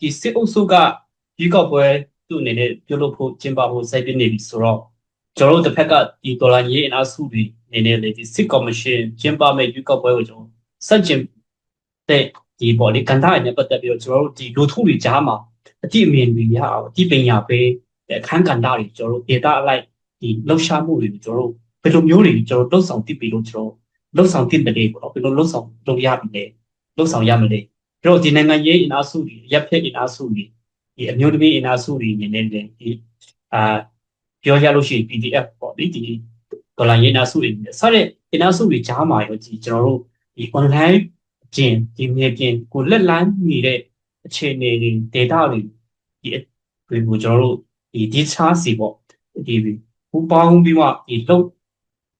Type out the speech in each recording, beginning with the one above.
ဒီစစ်အုပ်စုကရွေးကောက်ပွဲသူ့အနေနဲ့ပြုလုပ်ဖို့ကျင်းပဖို့စိုက်ပြနေပြီဆိုတော့ကျွန်တော်တို့တစ်ဖက်ကဒီဒေါ်လာရေးအင်အားစုတွေအနေနဲ့လေဒီစစ်ကော်မရှင်ကျင်းပမဲ့ရွေးကောက်ပွဲကိုကျွန်တော်စက်ကျင်တဲ့ဒီပေါ်လေကန်တာနဲ့ပတ်သက်ပြီးတော့ကျွန်တော်တို့ဒီလူထုတွေကြားမှာအတိအမြင်တွေရအောင်အတိပညာပေးအခန်းကဏ္ဍတွေကျွန်တော်တို့ data အလိုက်ဒီလှုပ်ရှားမှုတွေကိုကျွန်တော်တို့ဘယ်လိုမျိုးတွေကျွန်တော်တို့လှုပ်ဆောင်တည်ပြီးလို့ကျွန်တော်လှုပ်ဆောင်တည်တယ်ပေါ့နော်ဘယ်လိုလှုပ်ဆောင်လုပ်ရပြီလဲလှုပ်ဆောင်ရမလဲကျွန် တော်ဒီနိုင်ငံရေးအင်အားစုတွေရပ်ဖက်အင်အားစုတွေဒီအမျိုးသမီးအင်အားစုတွေအနေနဲ့လည်းဒီအာပြောရလို့ရှိရင် PDF ပေါ့ဒီဒီဒေါ်လာရေးအင်အားစုတွေနဲ့ဆက်တဲ့အင်အားစုတွေကြားမှာရောဒီကျွန်တော်တို့ဒီ online ကျင်ဒီမြေပြင်ကိုလက်လန်းနေတဲ့အခြေအနေတွေ data တွေဒီတွေကိုကျွန်တော်တို့ဒီဒီချားစီပေါ့ဒီပူပေါင်းပြီးမှဒီလုံ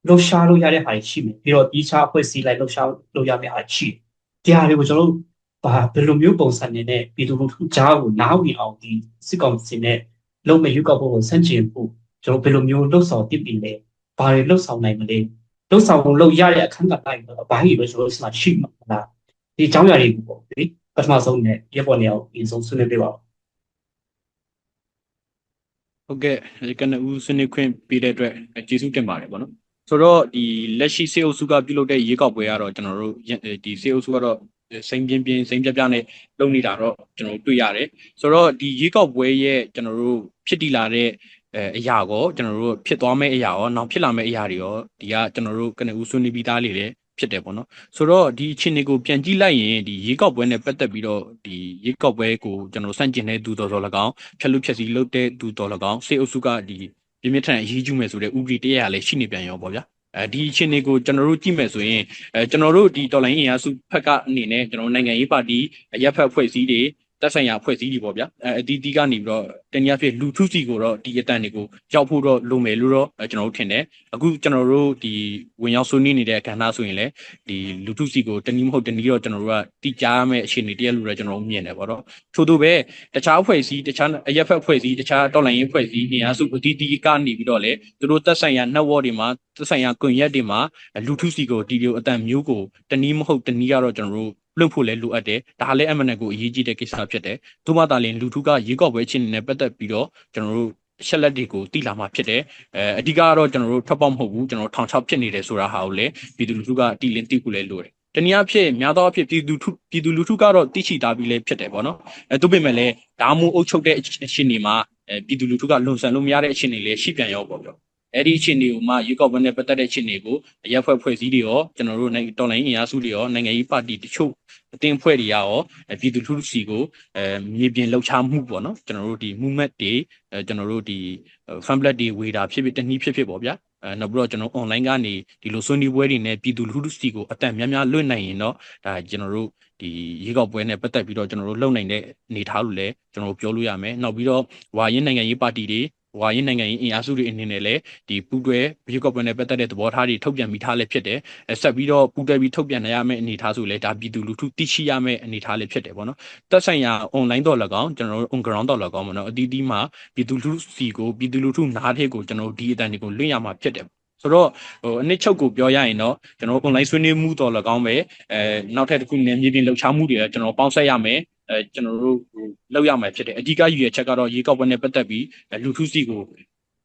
လှုပ်ရှားလို့ရတဲ့ဟာရှိမယ်ပြီးတော့ဒီချားအဖွဲ့အစည်းလိုက်လှုပ်ရှားလို့ရမယ့်ဟာရှိတယ်တရားတွေကိုကျွန်တော်တို့ ဘာဘယ်လိုမျိုးပုံစံနဲ့ပြည်သူလူထုကြားကိုနားဝင်အောင်ဒီစစ်ကောင်စီနဲ့လုံမဲ့ရွေးကောက်ပွဲကိုဆန့်ကျင်ဖို့ကျွန်တော်ဘယ်လိုမျိုးလှုပ်ဆောင်တည်ပြီးလဲဘာတွေလှုပ်ဆောင်နိုင်မလဲလှုပ်ဆောင်လို့ရတဲ့အခန်းကဏ္ဍတွေအပိုင်းတွေပဲကျွန်တော်တို့စမှာရှိမှာလားဒီအကြောင်းအရာတွေကိုပေါ့ဒီပထမဆုံးနဲ့ရပ်ပေါ်နေအောင်အရင်ဆုံးဆွေးနွေးပြပါဦးဟုတ်ကဲ့ကနဦးဆွေးနွေးခွင့်ပေးတဲ့အတွက်ကျေးဇူးတင်ပါတယ်ဗောနော်ဆိုတော့ဒီလက်ရှိစေအုပ်စုကပြုလုပ်တဲ့ရေကောက်ပွဲကတော့ကျွန်တော်တို့ဒီစေအုပ်စုကတော့ စိမ့်ပြင်းပြင်းစိမ့်ပြပြနဲ့လုပ်နေတာတော့ကျွန်တော်တို့တွေ့ရတယ်ဆိုတော့ဒီရေကောက်ပွဲရဲ့ကျွန်တော်တို့ဖြစ်တည်လာတဲ့အအရာကိုကျွန်တော်တို့ဖြစ်သွားမယ့်အရာရောနောက်ဖြစ်လာမယ့်အရာတွေရောဒီကကျွန်တော်တို့ကနဦးဆွေးနွေးပြီးသားလေးတွေဖြစ်တယ်ပေါ့နော်ဆိုတော့ဒီအခြေအနေကိုပြန်ကြည့်လိုက်ရင်ဒီရေကောက်ပွဲနဲ့ပတ်သက်ပြီးတော့ဒီရေကောက်ပွဲကိုကျွန်တော်စန့်ကျင်တဲ့သူတော်တော်၎င်းဖြက်လူဖြက်စီလုပ်တဲ့သူတော်၎င်းစေအုပ်စုကဒီပြင်းပြထန်အရေးကြီးမယ်ဆိုတဲ့ဥပဒေတရားလည်းရှိနေပြန်ရောပေါ့ဗျာ အဲဒီအခြေအနေကိုကျွန်တော်တို့ကြည့်မယ်ဆိုရင်အဲကျွန်တော်တို့ဒီတော်လိုင်းအင်အားစုဖက်ကအနေနဲ့ကျွန်တော်နိုင်ငံရေးပါတီရပ်ဖက်ဖွဲ့စည်းတွေ တက်ဆိုင်ရာဖွဲ့စည်းတွေပေါ့ဗျာအဲအတီးတီးကနေပြီးတော့တနည်းအားဖြင့်လူထုစီကိုတော့ဒီအတန်တွေကိုရောက်ဖို့တော့လိုမယ်လို့တော့ကျွန်တော်တို့ထင်တယ်အခုကျွန်တော်တို့ဒီဝင်ရောက်ဆွေးနွေးနေတဲ့အခမ်းအနားဆိုရင်လည်းဒီလူထုစီကိုတနည်းမဟုတ်တနည်းတော့ကျွန်တော်တို့ကတိကြားမဲ့အခြေအနေတရက်လို့လည်းကျွန်တော်တို့မြင်တယ်ပေါ့တော့ထို့သူပဲတခြားအဖွဲ့အစည်းတခြားအရက်ဖက်အဖွဲ့အစည်းတခြားတော်လိုင်းရေးအဖွဲ့အစည်းနေရာစုအတီးတီးကနေပြီးတော့လေသူတို့တက်ဆိုင်ရာ network တွေမှာတက်ဆိုင်ရာကွန်ရက်တွေမှာလူထုစီကိုဒီလိုအတန်မျိုးကိုတနည်းမဟုတ်တနည်းကတော့ကျွန်တော်တို့ လွတ်ဖို့လည်းလိုအပ်တယ်ဒါလည်းအမှန်တကယ်ကိုအရေးကြီးတဲ့ကိစ္စဖြစ်တယ်သို့မှသာလျှင်လူထုကရေကောက်ပွဲချင်းနဲ့ပတ်သက်ပြီးတော့ကျွန်တော်တို့ရှက်လက်တွေကိုတိလာမှာဖြစ်တယ်အဲအဓိကကတော့ကျွန်တော်တို့ထွက်ပေါက်မဟုတ်ဘူးကျွန်တော်ထောင်ချောက်ဖြစ်နေတယ်ဆိုတာဟာကိုလည်းပြည်သူလူထုကတိလင်းတိခုလည်းလိုတယ်တနည်းအားဖြင့်များသောအားဖြင့်ပြည်သူထုပြည်သူလူထုကတော့တိချီသားပြီးလည်းဖြစ်တယ်ပေါ့နော်အဲသူပြင်မဲ့လည်းဒါမှမဟုတ်အုပ်ချုပ်တဲ့အချင်းတွေမှာအဲပြည်သူလူထုကလွန်ဆန်လို့မရတဲ့အချင်းတွေလည်းရှိပြန်ရောပေါ့ဗျ အဲ့ဒီအခြေအနေကိုမှရေကောက်ပွဲနဲ့ပတ်သက်တဲ့အခြေအနေကိုရပ်ဖွဲ့ဖွဲ့စည်းတွေရောကျွန်တော်တို့တော်လိုင်းအင်အားစုတွေရောနိုင်ငံရေးပါတီတချို့အတင်းဖွဲ့တွေရောပြည်သူလူထုစီကိုအဲမြေပြင်လှုပ်ရှားမှုပေါ့နော်ကျွန်တော်တို့ဒီ movement တွေအဲကျွန်တော်တို့ဒီ pamphlet တွေဝေတာဖြစ်ဖြစ်တနည်းဖြစ်ဖြစ်ပေါ့ဗျာအဲနောက်ပြီးတော့ကျွန်တော် online ကနေဒီလိုဆွေးနွေးပွဲတွေနဲ့ပြည်သူလူထုစီကိုအတန်များများလွှင့်နိုင်ရင်တော့ဒါကျွန်တော်တို့ဒီရေကောက်ပွဲနဲ့ပတ်သက်ပြီးတော့ကျွန်တော်တို့လုပ်နိုင်တဲ့အနေအထားလို့လည်းကျွန်တော်တို့ပြောလို့ရမယ်နောက်ပြီးတော့ဝါရင်းနိုင်ငံရေးပါတီတွေ ဝါရင်နိုင်ငံရေးအင်အားစုတွေအနေနဲ့လည်းဒီပူတွဲဘီကော့ပွန်နဲ့ပတ်သက်တဲ့သဘောထားတွေထုတ်ပြန်ပြီးထားလည်းဖြစ်တယ်။ဆက်ပြီးတော့ပူတွဲပြီးထုတ်ပြန်ရမယ့်အနေအထားဆိုလည်းဒါပြည်သူလူထုသိရှိရမယ့်အနေအထားလည်းဖြစ်တယ်ပေါ့နော်။သက်ဆိုင်ရာ online တော့၎င်းကျွန်တော်တို့ on ground တော့၎င်းပေါ့နော်။အတီးတီးမှာပြည်သူလူထုစီကိုပြည်သူလူထုနားထည့်ကိုကျွန်တော်တို့ဒီအတန်တွေကိုလွှင့်ရမှာဖြစ်တယ်ဆိုတော့ဟိုအနစ်ချုပ်ကိုပြောရရင်တော့ကျွန်တော် online ဆွေးနွေးမှုတော်၎င်းပဲအဲနောက်ထပ်တစ်ခုနည်းမြေပြင်လှုပ်ရှားမှုတွေကျွန်တော်ပေါင်းဆက်ရမယ် အဲကျွန်တော်တို့ဟိုလောက်ရမှာဖြစ်တယ်အဓိကယူရချက်ကတော့ရေကောက်ပွဲနဲ့ပတ်သက်ပြီးလူထုစီကို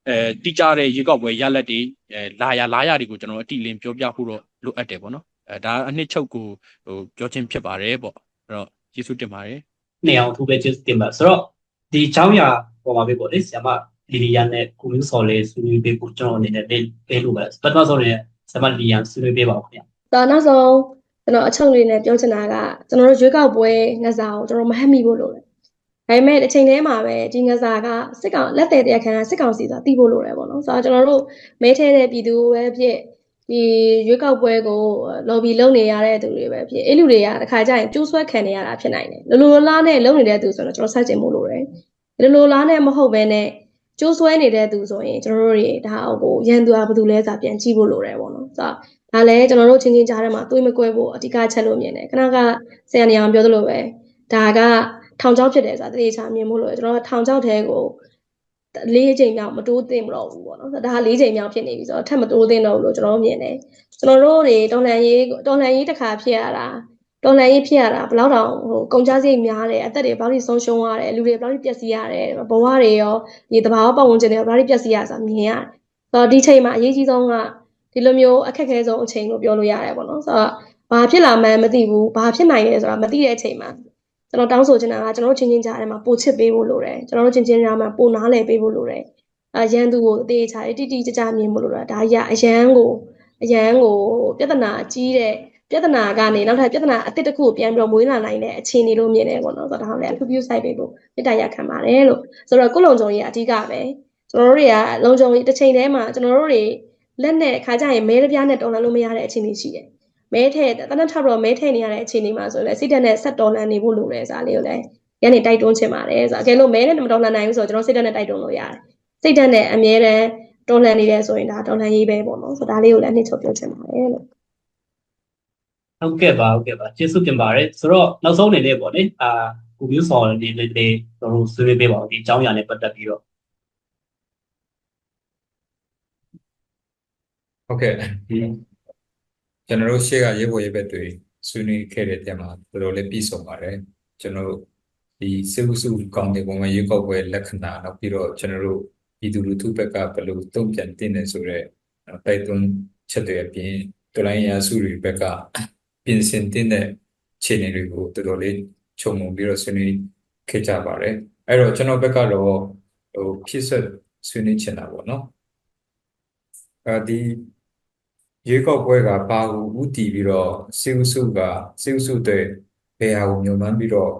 အဲတိကျတဲ့ရေကောက်ပွဲရလက်တွေအဲလာရလာရတွေကိုကျွန်တော်အတိအလင်းပြောပြဖို့တော့လိုအပ်တယ်ပေါ့နော်အဲဒါအနှစ်ချုပ်ကိုဟိုပြောချင်းဖြစ်ပါတယ်ပေါ့အဲ့တော့ကျေးဇူးတင်ပါတယ်နေအောင်သူပဲကျေးဇူးတင်ပါဆိုတော့ဒီအကြောင်းအရာပေါ်မှာပဲပေါ့လေဆရာမလီလီယန်နဲ့ကိုမျိုးစော်လေးဆွေးနွေးပေးဖို့ကျွန်တော်အနေနဲ့ပေးပေးလို့ပဲပထမဆုံးနဲ့ဆရာမလီလီယန်ဆွေးနွေးပေးပါဦးခင်ဗျာဒါနောက်ဆုံး ကျွန်တော်အချုပ်လေးနဲ့ပြောချင်တာကကျွန်တော်တို့ရွေးကောက်ပွဲငစားကိုကျွန်တော်မဟတ်မိဖို့လိုတယ်။ဒါပေမဲ့တစ်ချိန်တည်းမှာပဲဒီငစားကစစ်ကောင်လက်တဲ့တရားခံစစ်ကောင်စီဆိုတာသိဖို့လိုတယ်ပေါ့နော်။ဆိုတော့ကျွန်တော်တို့မဲထဲတဲ့ပြည်သူပဲဖြစ်ဒီရွေးကောက်ပွဲကို lobby လုပ်နေရတဲ့သူတွေပဲဖြစ်အဲ့လူတွေကတခါကျရင်ကျိုးဆွဲခံနေရတာဖြစ်နိုင်တယ်။လိုလိုလားနဲ့လုပ်နေတဲ့သူဆိုတော့ကျွန်တော်ဆက်ကျင်ဖို့လိုတယ်။လိုလိုလားနဲ့မဟုတ်ဘဲနဲ့ကျိုးဆွဲနေတဲ့သူဆိုရင်ကျွန်တော်တို့တွေဒါအကိုရန်သူကဘာလို့လဲဆိုတာပြန်ကြည့်ဖို့လိုတယ်ပေါ့နော်။ဆိုတော့ ဒါလည်းကျွန်တော်တို့ချင်းချင်းကြားထဲမှာတွေးမကွဲဖို့အဓိကချက်လို့မြင်တယ်ခဏကဆရာနေအောင်ပြောသလိုပဲဒါကထောင်ချောက်ဖြစ်တယ်ဆိုတာတတိချာမြင်ဖို့လို့ကျွန်တော်ထောင်ချောက်ထဲကိုလေးချိန်မြောက်မတိုးသင့်မတော့ဘူးပေါ့နော်ဒါကလေးချိန်မြောက်ဖြစ်နေပြီဆိုတော့ထပ်မတိုးသင့်တော့ဘူးလို့ကျွန်တော်မြင်တယ်ကျွန်တော်တို့တွေတော်လှန်ရေးတော်လှန်ရေးတစ်ခါဖြစ်ရတာတော်လှန်ရေးဖြစ်ရတာဘယ်လောက်တောင်ဟိုကုန်ကြစရိတ်များတယ်အသက်တွေဘယ်လောက်ထိဆုံးရှုံးရတယ်လူတွေဘယ်လောက်ထိပျက်စီးရတယ်ဘဝတွေရောဒီတဘာဝပတ်ဝန်းကျင်တွေရောဘယ်လောက်ထိပျက်စီးရဆိုတာမြင်ရတယ်ဆိုတော့ဒီချိန်မှာအရေးကြီးဆုံးက ဒီလိုမျိုးအခက်အခဲဆုံးအချိန်လို့ပြောလို့ရတယ်ပေါ့နော်ဆိုတော့ဘာဖြစ်လာမှန်းမသိဘူးဘာဖြစ်နိုင်လဲဆိုတာမသိတဲ့အချိန်မှာကျွန်တော်တောင်းဆိုချင်တာကကျွန်တော်တို့ချင်းချင်းကြားထဲမှာပိုချစ်ပေးဖို့လိုတယ်ကျွန်တော်တို့ချင်းချင်းကြားမှာပိုနားလည်ပေးဖို့လိုတယ်အရန်သူကိုအသေးချာတိတိကျကျမြင်ဖို့လိုတာဒါကြီးကအရန်ကိုအရန်ကိုပြဿနာကြီးတဲ့ပြဿနာကနေနောက်ထပ်ပြဿနာအစ်စ်တစ်ခုကိုပြန်ပြီးတော့မွေးလာနိုင်တဲ့အခြေအနေလို့မြင်တယ်ပေါ့နော်ဆိုတော့ဒါလည်းအထူးပြုဆိုင်ပေးဖို့မေတ္တာရခံပါတယ်လို့ဆိုတော့ကိုလုံချုံကြီးကအဓိကပဲကျွန်တော်တို့တွေကလုံချုံကြီးတစ်ချိန်တည်းမှာကျွန်တော်တို့တွေ လက်နဲ့ခါကြရင်မဲတစ်ပြားနဲ့တော်လန်လို့မရတဲ့အခြေအနေရှိတယ်မဲထဲတနက်ထပ်တော့မဲထဲနေရတဲ့အခြေအနေမှာဆိုလည်းစိတ်ဓာတ်နဲ့ဆက်တော်လန်နေဖို့လိုတယ်ဆိုတာလေးကိုလည်းရနေတိုက်တွန်းချင်ပါတယ်ဆိုတော့အကယ်လို့မဲနဲ့မတော်လန်နိုင်ဘူးဆိုတော့ကျွန်တော်စိတ်ဓာတ်နဲ့တိုက်တွန်းလို့ရတယ်စိတ်ဓာတ်နဲ့အမြဲတမ်းတော်လန်နေတယ်ဆိုရင်ဒါတော်လန်ရေးပဲပေါ့နော်ဆိုတော့ဒါလေးကိုလည်းနှိမ့်ချုပ်ပြောချင်ပါတယ်လို့ဟုတ်ကဲ့ပါဟုတ်ကဲ့ပါကျေးဇူးတင်ပါတယ်ဆိုတော့နောက်ဆုံးအနေနဲ့ပေါ့လေအာကိုမျိုးဆောင်အနေနဲ့လည်းကျွန်တော်တို့ဆွေးနွေးပေးပါဦးဒီအကြောင်းအရာနဲ့ပတ်သက်ပြီးတော့ ဟုတ်ကဲ့ဒီကျွန်တော်တို့ရှေ့ကရေးပေါ်ရေးဘက်တွေဆွေးနွေးခဲ့တဲ့တဲမှာတော်တော်လေးပြည့်စုံပါတယ်ကျွန်တော်တို့ဒီစေဟုစုကောင်းတဲ့ပုံမှန်ရေးကောက်ပွဲလက္ခဏာနောက်ပြီးတော့ကျွန်တော်တို့ပြည်သူလူထုဘက်ကဘယ်လိုတုံ့ပြန်တင်နေဆိုတော့တိုက်တွန်းချက်တွေအပြင်တော်လိုင်းရာစုတွေဘက်ကပြင်ဆင်တင်တဲ့ခြေအနေတွေကိုတော်တော်လေးခြုံငုံပြီးတော့ဆွေးနွေးခဲ့ကြပါတယ်အဲ့တော့ကျွန်တော်ဘက်ကတော့ဟိုဖြစ်ဆက်ဆွေးနွေးချင်တာပေါ့နော်အဲဒီ ရွေးကောက်ပွဲကဘာကိုဥတည်ပြီးတော့စေဥစုကစေဥစုတဲ့ဘယ်ဟာကိုညွှန်မှန်းပြီးတော့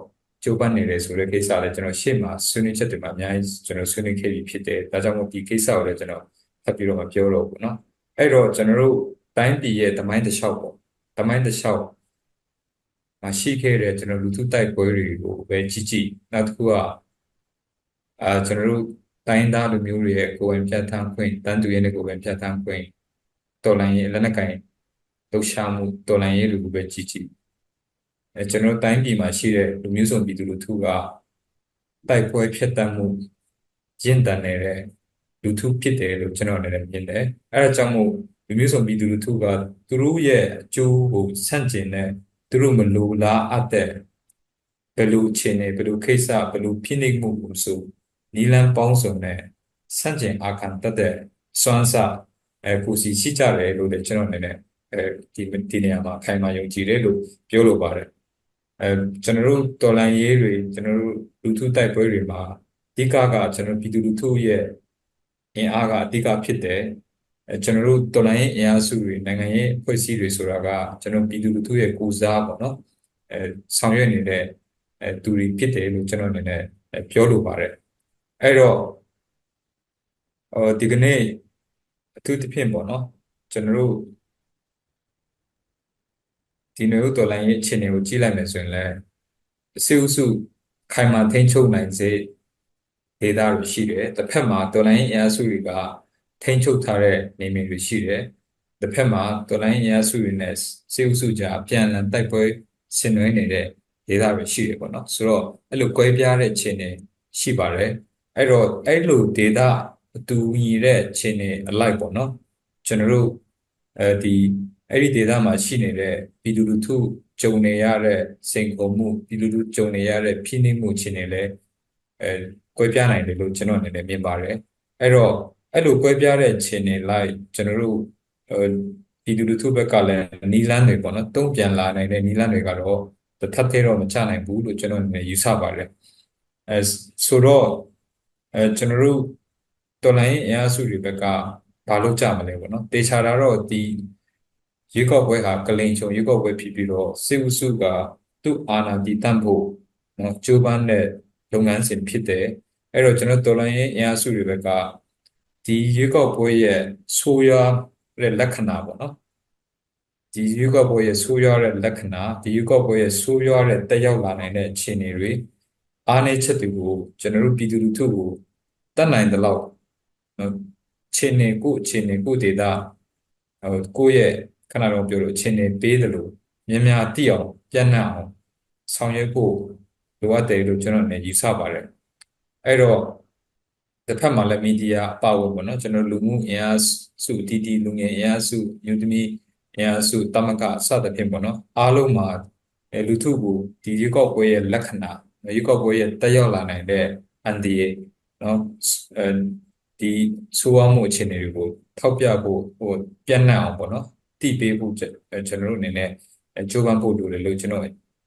ကြိုးပမ်းနေတယ်ဆိုတဲ့ကိစ္စလည်းကျွန်တော်ရှေ့မှာဆွေးနွေးချက်တွေမှာအများကြီးကျွန်တော်ဆွေးနွေးခဲ့ပြီးဖြစ်တယ်ဒါကြောင့်မို့ဒီကိစ္စကိုလည်းကျွန်တော်ဖတ်ပြီးတော့မပြောတော့ဘူးเนาะအဲ့တော့ကျွန်တော်တို့တိုင်းပြည်ရဲ့တမိုင်းတစ်လျှောက်ပေါ့တမိုင်းတစ်လျှောက်မှာရှိခဲ့တဲ့ကျွန်တော်လူထုတိုက်ပွဲတွေကိုပဲကြည့်ကြည့်နောက်တစ်ခုကအာကျွန်တော်တို့တိုင်းသားလူမျိုးတွေရဲ့ကိုယ်ပိုင်ပြဋ္ဌာန်းခွင့်တန်တူရဲ့ကိုယ်ပိုင်ပြဋ္ဌာန်းခွင့် တော်လှန်ရေးလက်နက်ကင်လှုပ်ရှားမှုတော်လှန်ရေးတွေကိုပဲကြည့်ကြည့်အဲကျွန်တော်တိုင်းပြည်မှာရှိတဲ့လူမျိုးစုံပြည်သူလူထုကတိုက်ပွဲဖျက်ဆီးမှုရင့်တန်နေတဲ့လူထုဖြစ်တယ်လို့ကျွန်တော်လည်းမြင်တယ်အဲဒါကြောင့်မို့လူမျိုးစုံပြည်သူလူထုကသူတို့ရဲ့အကျိုးကိုဆန့်ကျင်တဲ့သူတို့မလိုလားအပ်တဲ့ဘယ်လိုအခြေအနေဘယ်လိုကိစ္စဘယ်လိုဖြစ်နေမှုကိုဆိုနီလန်ပေါင်းစုံနဲ့ဆန့်ကျင်အာခံတတ်တဲ့စွမ်းစား အဲကိုစီရှိကြတယ်လို့လည်းကျွန်တော်အနေနဲ့အဲဒီဒီနေရာမှာအခိုင်အမာယုံကြည်တယ်လို့ပြောလိုပါတယ်အဲကျွန်တော်တို့တော်လန်ရေးတွေကျွန်တော်တို့လူထုတိုက်ပွဲတွေမှာအဓိကကကျွန်တော်ပြည်သူလူထုရဲ့အင်အားကအဓိကဖြစ်တယ်အဲကျွန်တော်တို့တော်လန်ရေးအင်အားစုတွေနိုင်ငံရေးအဖွဲ့အစည်းတွေဆိုတာကကျွန်တော်ပြည်သူလူထုရဲ့ကိုယ်စားပေါ့နော်အဲဆောင်ရွက်နေတဲ့အဲသူတွေဖြစ်တယ်လို့ကျွန်တော်အနေနဲ့ပြောလိုပါတယ်အဲ့တော့ဟိုဒီကနေ့အ ထူးသဖြင့်ပေါ့နော်ကျွန်တော်တို့ဒီနွေဦးတော်လိုင်းရဲ့အခြေအနေကိုကြည့်လိုက်မယ်ဆိုရင်လည်းစေဥစုခိုင်မာထိန်းချုပ်နိုင်စေဒေတာတွေရှိတယ်တစ်ဖက်မှာတော်လိုင်းအင်အားစုတွေကထိန်းချုပ်ထားတဲ့နေမြေတွေရှိတယ်တစ်ဖက်မှာတော်လိုင်းအင်အားစုတွေနဲ့စေဥစုကြားအပြန်အလှန်တိုက်ပွဲဆင်နွှဲနေတဲ့ဒေတာတွေရှိတယ်ပေါ့နော်ဆိုတော့အဲ့လိုကွဲပြားတဲ့အခြေအနေရှိပါတယ်အဲ့တော့အဲ့လိုဒေတာအ တူညီတဲ့ခြေနေအလိုက်ပေါ့နော်ကျွန်တော်တို့အဲဒီအဲ့ဒီဒေသမှာရှိနေတဲ့ပြည်သူလူထုကြုံနေရတဲ့စိန်ခေါ်မှုပြည်သူလူထုကြုံနေရတဲ့ဖိနှိပ်မှုခြေနေလဲအဲကွဲပြားနိုင်တယ်လို့ကျွန်တော်အနေနဲ့မြင်ပါတယ်အဲ့တော့အဲ့လိုကွဲပြားတဲ့ခြေနေလိုက်ကျွန်တော်တို့ပြည်သူလူထုဘက်ကလည်းနီလန်းတွေပေါ့နော်တုံ့ပြန်လာနိုင်တဲ့နီလန်းတွေကတော့တစ်ထပ်သေးတော့မချနိုင်ဘူးလို့ကျွန်တော်အနေနဲ့ယူဆပါတယ်အဲဆိုတော့အဲကျွန်တော်တို့ တော်လိုင်းအင်အားစုတွေဘက်ကဘာလို့ကြမလဲပေါ့နော်တေချာတာတော့ဒီရွေးကောက်ပွဲဟာကလိန်ချုံရွေးကောက်ပွဲဖြစ်ပြီးတော့စစ်ဥစုကသူ့အာဏာတည်တံ့ဖို့နော်ကြိုးပမ်းတဲ့လုပ်ငန်းစဉ်ဖြစ်တယ်အဲ့တော့ကျွန်တော်တော်လိုင်းအင်အားစုတွေဘက်ကဒီရွေးကောက်ပွဲရဲ့ဆိုးရွားတဲ့လက္ခဏာပေါ့နော်ဒီရွေးကောက်ပွဲရဲ့ဆိုးရွားတဲ့လက္ခဏာဒီရွေးကောက်ပွဲရဲ့ဆိုးရွားတဲ့တက်ရောက်လာနိုင်တဲ့အခြေအနေတွေအားနည်းချက်တွေကိုကျွန်တော်တို့ပြည်သူလူထုကိုတတ်နိုင်သလောက် ခြေနေကိုခြေနေကိုဒေတာဟိုကိုယ့်ရဲ့ခဏတော့ပြောလို့ခြေနေပေးတယ်လို့မြင်များသိအောင်ပြန့်နှံ့အောင်ဆောင်ရွက်ဖို့လိုအပ်တယ်လို့ကျွန်တော်လည်းယူဆပါတယ်အဲ့တော့တစ်ဖက်မှာလည်းမီဒီယာအပါဝင်ပေါ့နော်ကျွန်တော်လူမှုအင်အားစုတီတီလူငယ်အင်အားစုမြို့သမီးအင်အားစုတမကစသဖြင့်ပေါ့နော်အားလုံးမှာအဲလူထုကိုဒီရွေးကောက်ပွဲရဲ့လက္ခဏာရွေးကောက်ပွဲရဲ့တက်ရောက်လာနိုင်တဲ့အန်ဒီရဲ့နော်အဲ ဒီဆိုးဝါးမှုအခြေအနေတွေကိုထောက်ပြဖို့ဟိုပြန့်နှံ့အောင်ပေါ့နော်တည်ပေးဖို့ကျွန်အဲကျွန်တော်တို့အနေနဲ့အဲကြိုးပမ်းဖို့လိုတယ်လို့ကျွန်တော်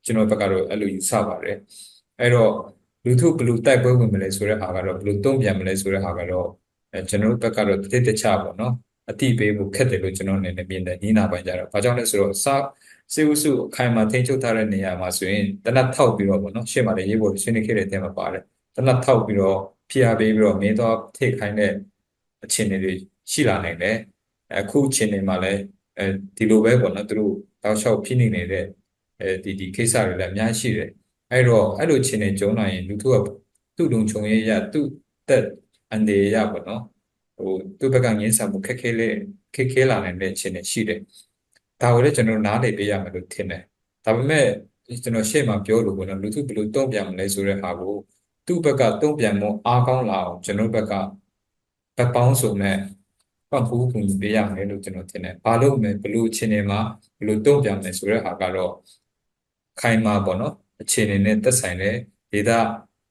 ကျွန်တော်ဘက်ကတော့အဲ့လိုယူဆပါတယ်အဲ့တော့လူထုဘယ်လိုတိုက်ပွဲဝင်မလဲဆိုတဲ့ဟာကတော့ဘယ်လိုတုံ့ပြန်မလဲဆိုတဲ့ဟာကတော့အဲကျွန်တော်တို့ဘက်ကတော့တစ်တခြားပေါ့နော်အတိပေးဖို့ခက်တယ်လို့ကျွန်တော်အနေနဲ့မြင်တယ်ညီနာပိုင်းကြတော့ဘာကြောင့်လဲဆိုတော့စစေဥစုအခိုင်အမာထိန်းချုပ်ထားတဲ့နေရာမှာဆိုရင်တနတ်ထောက်ပြီးတော့ပေါ့နော်ရှေ့မှာလည်းရေးဖို့ဆွေးနွေးခဲ့တဲ့အထဲမှာပါတယ်တနတ်ထောက်ပြီးတော့ ဖိအားပေးပြီးတော့မင်းတော့ထိခိုင်းတဲ့အခြေအနေတွေရှိလာနိုင်တယ်အခုအခြေအနေမှာလည်းအဲဒီလိုပဲပေါ့နော်သူတို့တောက်လျှောက်ဖိနှိပ်နေတဲ့အဲဒီဒီကိစ္စတွေလည်းအများကြီးရှိတယ်အဲ့တော့အဲ့လိုအခြေအနေကြုံလာရင်လူထုကသူ့လုံခြုံရေးရသူ့တက်အန်ဒီရပေါ့နော်ဟိုသူ့ဘက်ကငင်းဆန်မှုခက်ခဲလေးခက်ခဲလာနိုင်တဲ့အခြေအနေရှိတယ်ဒါကိုလည်းကျွန်တော်နားလည်ပေးရမယ်လို့ထင်တယ်ဒါပေမဲ့ကျွန်တော်ရှေ့မှာပြောလို့ပေါ့နော်လူထုဘယ်လိုတုံ့ပြန်မလဲဆိုတဲ့ဟာကို သူ့ဘက်ကတုံ့ပြန်မှုအားကောင်းလာအောင်ကျွန်တော်ဘက်ကဘက်ပေါင်းစုံနဲ့ပတ်ဖို့ပုံပေးရမယ်လို့ကျွန်တော်ထင်တယ်။ဘာလို့မလဲဘယ်လိုအခြေအနေမှာဘယ်လိုတုံ့ပြန်မလဲဆိုတဲ့ဟာကတော့ခိုင်မာပေါ့နော်အခြေအနေနဲ့သက်ဆိုင်တဲ့ဒေတာ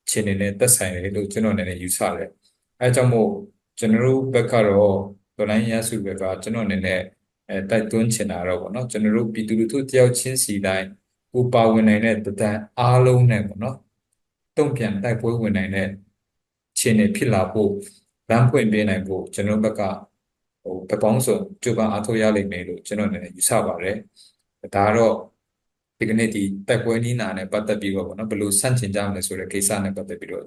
အခြေအနေနဲ့သက်ဆိုင်တယ်လို့ကျွန်တော်အနေနဲ့ယူဆတယ်။အဲကြောင့်မို့ကျွန်တော်တို့ဘက်ကတော့ဒေါ်လာရစုဘက်ကကျွန်တော်အနေနဲ့အဲတိုက်တွန်းချင်တာတော့ပေါ့နော်ကျွန်တော်တို့ပြည်သူလူထုတယောက်ချင်းစီတိုင်းကိုပါဝင်နိုင်တဲ့တဒန်းအားလုံးနဲ့ပေါ့နော် တုံ့ပြန်တိုက်ပွဲဝင်နိုင်တဲ့အခြေအနေဖြစ်လာဖို့လမ်းဖွင့်ပေးနိုင်ဖို့ကျွန်တော်ဘက်ကဟိုပပောင်းစုံကြိုးပမ်းအားထုတ်ရလိမ့်မယ်လို့ကျွန်တော်အနေနဲ့ယူဆပါတယ်ဒါကတော့ဒီကနေ့ဒီတိုက်ပွဲနီးနာနဲ့ပတ်သက်ပြီးတော့ပေါ့နော်ဘယ်လိုဆန့်ကျင်ကြမလဲဆိုတဲ့ကိစ္စနဲ့ပတ်သက်ပြီးတော့